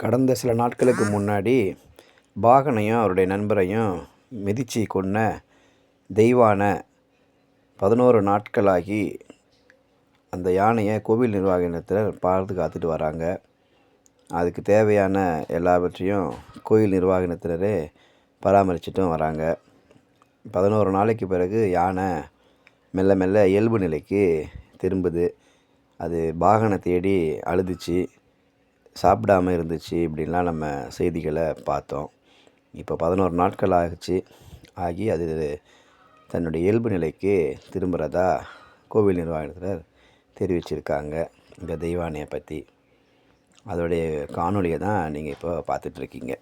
கடந்த சில நாட்களுக்கு முன்னாடி பாகனையும் அவருடைய நண்பரையும் மிதித்து கொன்ன தெய்வான பதினோரு நாட்களாகி அந்த யானையை கோவில் நிர்வாகத்தில் பாதுகாத்துட்டு வராங்க. அதுக்கு தேவையான எல்லாவற்றையும் கோயில் நிர்வாகத்தினரே பராமரிச்சிட்டும் வராங்க. பதினோரு நாளைக்கு பிறகு யானை மெல்ல மெல்ல இயல்பு நிலைக்கு திரும்புது. அது பாகனை தேடி அழுதுச்சு. சாப்பிடாம இருந்துச்சு இப்படின்லாம் நம்ம செய்திகளை பார்த்தோம். இப்போ பதினோரு நாட்கள் ஆகிச்சு ஆகி அது தன்னுடைய இயல்பு நிலைக்கு திரும்புகிறதா கோவில் நிர்வாகத்தினர் தெரிவிச்சிருக்காங்க இந்த தெய்வானையை பற்றி. அதோடைய காணொலியை தான் நீங்கள் இப்போ பார்த்துட்ருக்கீங்க